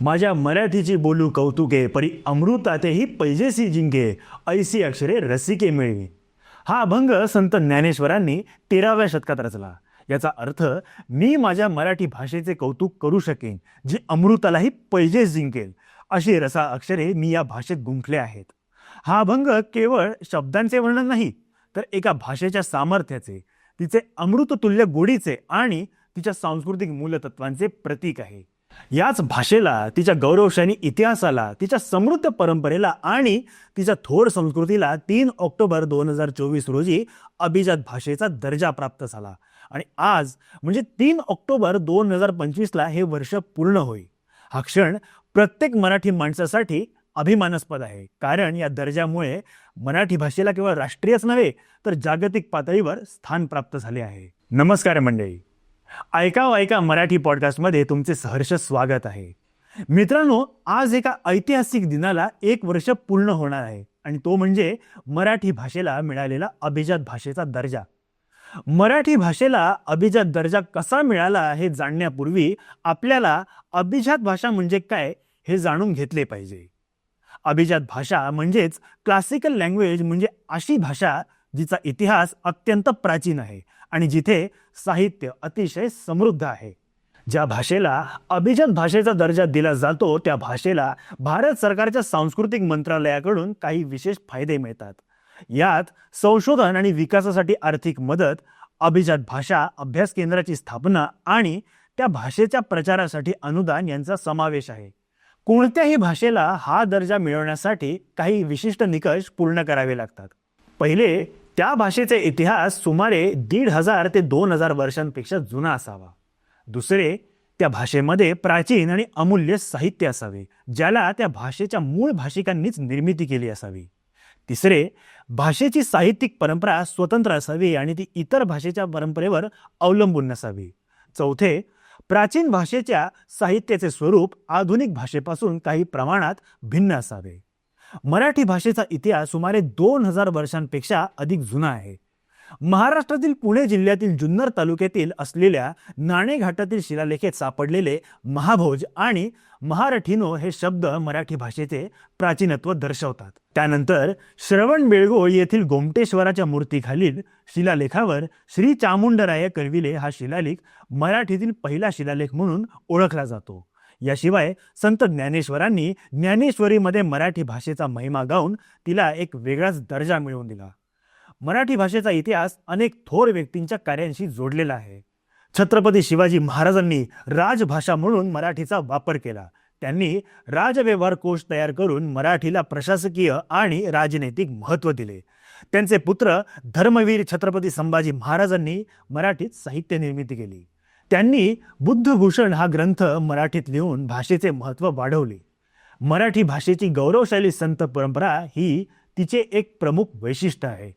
माझ्या मराठीची बोलू कौतुके परी अमृतातेही पैजेसी जिंके ऐसी अक्षरे रसिके मिळवी. हा अभंग संत ज्ञानेश्वरांनी तेराव्या शतकात रचला. याचा अर्थ मी माझ्या मराठी भाषेचे कौतुक करू शकेन जे अमृतालाही पैजेस जिंकेल अशी रसा अक्षरे मी या भाषेत गुंफले आहेत. हा अभंग केवळ शब्दांचे वर्णन नाही तर एका भाषेच्या सामर्थ्याचे तिचे अमृततुल्य गोडीचे आणि तिच्या सांस्कृतिक मूलतत्वांचे प्रतीक आहे. याच भाषेला तिच्या गौरवशाली इतिहासाला तिच्या समृद्ध परंपरेला आणि तिच्या थोर संस्कृतीला तीन ऑक्टोबर दोन हजार चोवीस रोजी अभिजात भाषेचा दर्जा प्राप्त झाला. आणि आज म्हणजे तीन ऑक्टोबर दोन हजार पंचवीसला हे वर्ष पूर्ण होईल. हा क्षण प्रत्येक मराठी माणसासाठी अभिमानास्पद आहे. कारण या दर्जामुळे मराठी भाषेला केवळ राष्ट्रीयच नव्हे तर जागतिक पातळीवर स्थान प्राप्त झाले आहे. नमस्कार मंडळी. ऐका ऐका मराठी पॉडकास्टमध्ये तुमचे सहर्ष स्वागत आहे. मित्रांनो आज एका ऐतिहासिक दिनाला एक वर्ष पूर्ण होणार आहे आणि तो म्हणजे मराठी भाषेला मिळालेला अभिजात भाषेचा दर्जा. मराठी भाषेला अभिजात दर्जा कसा मिळाला हे जाणण्यापूर्वी आपल्याला अभिजात भाषा म्हणजे काय हे जाणून घेतले पाहिजे. अभिजात भाषा म्हणजेच क्लासिकल लँग्वेज म्हणजे अशी भाषा जिचा इतिहास अत्यंत प्राचीन आहे. आणि जिथे साहित्य अतिशय समृद्ध आहे. ज्या भाषेला अभिजात भाषेचा दर्जा दिला जातो त्या भाषेला भारत सरकारच्या सांस्कृतिक मंत्रालयाकडून काही विशेष फायदे मिळतात. यात संशोधन आणि विकासासाठी आर्थिक मदत अभिजात भाषा अभ्यास केंद्राची स्थापना आणि त्या भाषेच्या प्रचारासाठी अनुदान यांचा समावेश आहे. कोणत्याही भाषेला हा दर्जा मिळवण्यासाठी काही विशिष्ट निकष पूर्ण करावे लागतात. पहिले त्या भाषेचे इतिहास सुमारे दीड हजार ते दोन हजार वर्षांपेक्षा जुना असावा. दुसरे त्या भाषेमध्ये प्राचीन आणि अमूल्य साहित्य असावे ज्याला त्या भाषेच्या मूळ भाषिकांनीच निर्मिती केली असावी. तिसरे भाषेची साहित्यिक परंपरा स्वतंत्र असावी आणि ती इतर भाषेच्या परंपरेवर अवलंबून नसावी. चौथे प्राचीन भाषेच्या साहित्याचे स्वरूप आधुनिक भाषेपासून काही प्रमाणात भिन्न असावे. मराठी भाषेचा इतिहास सुमारे दोन हजार वर्षांपेक्षा अधिक जुना आहे. महाराष्ट्रातील पुणे जिल्ह्यातील जुन्नर तालुक्यातील असलेल्या नाणेघाटातील शिलालेखेत सापडलेले महाभोज आणि महारठीनो हे शब्द मराठी भाषेचे प्राचीनत्व दर्शवतात. त्यानंतर श्रवण बेळगोळ येथील गोमटेश्वराच्या मूर्तीखालील शिलालेखावर श्री चामुंडराय करविले हा शिलालेख मराठीतील पहिला शिलालेख म्हणून ओळखला जातो. याशिवाय संत ज्ञानेश्वरांनी ज्ञानेश्वरीमध्ये मराठी भाषेचा महिमा गाऊन तिला एक वेगळाच दर्जा मिळवून दिला. मराठी भाषेचा इतिहास अनेक थोर व्यक्तींच्या कार्यांशी जोडलेला आहे. छत्रपती शिवाजी महाराजांनी राजभाषा म्हणून मराठीचा वापर केला. त्यांनी राजव्यवहार कोश तयार करून मराठीला प्रशासकीय आणि राजनैतिक महत्त्व दिले. त्यांचे पुत्र धर्मवीर छत्रपती संभाजी महाराजांनी मराठीत साहित्य निर्मिती केली. त्यांनी बुद्धभूषण हा ग्रंथ मराठीत लिहून भाषेचे महत्त्व वाढवले. मराठी भाषेची गौरवशाली संत परंपरा ही तिचे एक प्रमुख वैशिष्ट्य आहे.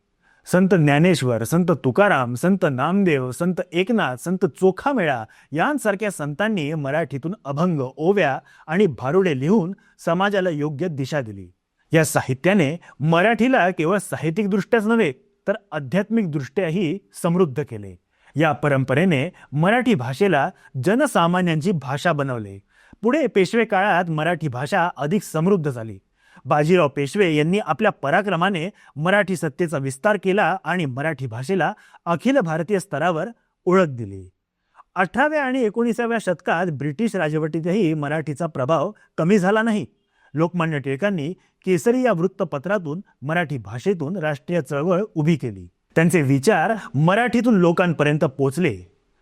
संत ज्ञानेश्वर संत तुकाराम संत नामदेव संत एकनाथ संत चोखामेळा यांसारख्या संतांनी मराठीतून अभंग ओव्या आणि भारुडे लिहून समाजाला योग्य दिशा दिली. या साहित्याने मराठीला केवळ साहित्यिकदृष्ट्याच नव्हे तर आध्यात्मिकदृष्ट्याही समृद्ध केले. या परंपरेने मराठी भाषेला जनसामान्यांची भाषा बनवले. पुढे पेशवे काळात मराठी भाषा अधिक समृद्ध झाली. बाजीराव पेशवे यांनी आपल्या पराक्रमाने मराठी सत्तेचा विस्तार केला आणि मराठी भाषेला अखिल भारतीय स्तरावर ओळख दिली. अठराव्या आणि एकोणीसाव्या शतकात ब्रिटिश राजवटीतही मराठीचा प्रभाव कमी झाला नाही. लोकमान्य टिळकांनी केसरी या वृत्तपत्रातून मराठी भाषेतून राष्ट्रीय चळवळ उभी केली. त्यांचे विचार मराठीतून लोकांपर्यंत पोचले.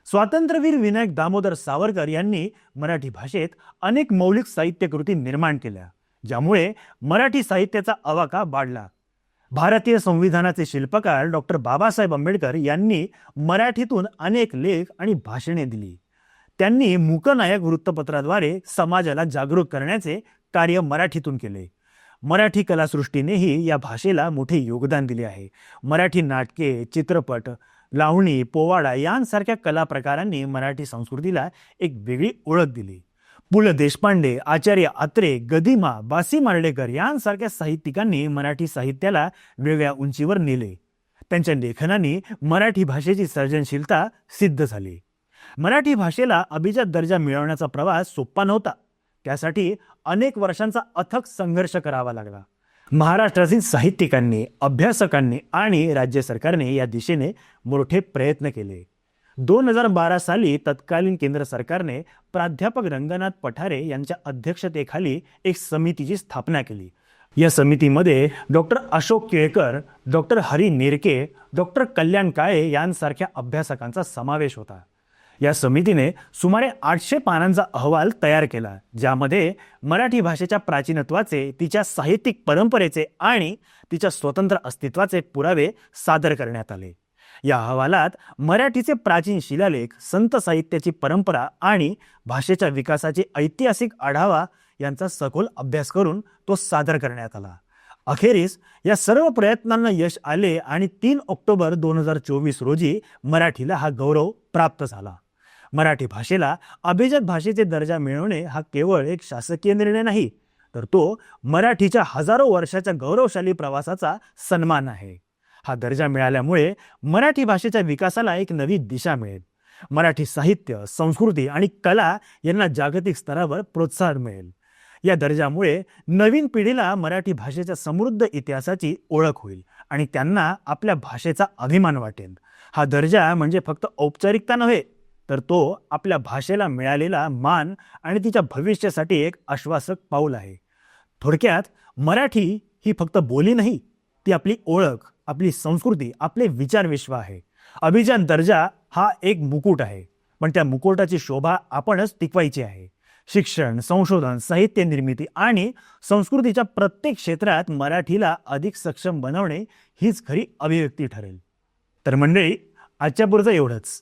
स्वातंत्र्यवीर विनायक दामोदर सावरकर यांनी मराठी भाषेत अनेक मौलिक साहित्यकृती निर्माण केल्या ज्यामुळे मराठी साहित्याचा अवाका वाढला. भारतीय संविधानाचे शिल्पकार डॉक्टर बाबासाहेब आंबेडकर यांनी मराठीतून अनेक लेख आणि भाषणे दिली. त्यांनी मूकनायक वृत्तपत्राद्वारे समाजाला जागरूक करण्याचे कार्य मराठीतून केले. मराठी कलासृष्टीनेही या भाषेला मोठे योगदान दिले आहे. मराठी नाटके चित्रपट लावणी पोवाडा यांसारख्या कला प्रकारांनी मराठी संस्कृतीला एक वेगळी ओळख दिली. पु ल देशपांडे आचार्य आत्रे गदिमा बासी मार्डेकर यांसारख्या साहित्यिकांनी मराठी साहित्याला वेगळ्या उंचीवर नेले. त्यांच्या लेखनाने मराठी भाषेची सर्जनशीलता सिद्ध झाली. मराठी भाषेला अभिजात दर्जा मिळवण्याचा प्रवास सोपा नव्हता. त्यासाठी अनेक वर्षांचा अथक संघर्ष करावा लागला. महाराष्ट्रातील साहित्यिकांनी अभ्यासकांनी आणि राज्य सरकारने या दिशेने मोठे प्रयत्न केले. दोन हजार बारा साली तत्कालीन केंद्र सरकारने प्राध्यापक रंगनाथ पठारे यांच्या अध्यक्षतेखाली एक समितीची स्थापना केली. या समितीमध्ये doctor Ashok Kelkar doctor Hari Nerke doctor Kalyan Kale यांसारख्या अभ्यासकांचा समावेश होता. या समितीने सुमारे आठशे पानांचा अहवाल तयार केला ज्यामध्ये मराठी भाषेच्या प्राचीनत्वाचे तिच्या साहित्यिक परंपरेचे आणि तिच्या स्वतंत्र अस्तित्वाचे पुरावे सादर करण्यात आले. या अहवालात मराठीचे प्राचीन शिलालेख संत साहित्याची परंपरा आणि भाषेच्या विकासाची ऐतिहासिक आढावा यांचा सखोल अभ्यास करून तो सादर करण्यात आला. अखेरीस या सर्व प्रयत्नांना यश आले आणि तीन ऑक्टोबर दोन हजार चोवीस रोजी मराठीला हा गौरव प्राप्त झाला. मराठी भाषेला अभिजात भाषेचे दर्जा मिळवणे हा केवळ एक शासकीय निर्णय नाही तर तो मराठीच्या हजारो वर्षाच्या गौरवशाली प्रवासाचा सन्मान आहे. हा दर्जा मिळाल्यामुळे मराठी भाषेच्या विकासाला एक नवी दिशा मिळेल. मराठी साहित्य संस्कृती आणि कला यांना जागतिक स्तरावर प्रोत्साहन मिळेल. या दर्जामुळे नवीन पिढीला मराठी भाषेच्या समृद्ध इतिहासाची ओळख होईल आणि त्यांना आपल्या भाषेचा अभिमान वाटेल. हा दर्जा म्हणजे फक्त औपचारिकता नव्हे तर तो आपल्या भाषेला मिळालेला मान आणि तिच्या भविष्यासाठी एक आश्वासक पाऊल आहे. थोडक्यात मराठी ही फक्त बोली नाही ती आपली ओळख आपली संस्कृती आपले विचारविश्व आहे. अभिजात दर्जा हा एक मुकुट आहे पण त्या मुकुटाची शोभा आपणच टिकवायची आहे. शिक्षण संशोधन साहित्य निर्मिती आणि संस्कृतीच्या प्रत्येक क्षेत्रात मराठीला अधिक सक्षम बनवणे हीच खरी अभिव्यक्ती ठरेल. तर मंडळी आजच्या पुरतं एवढंच.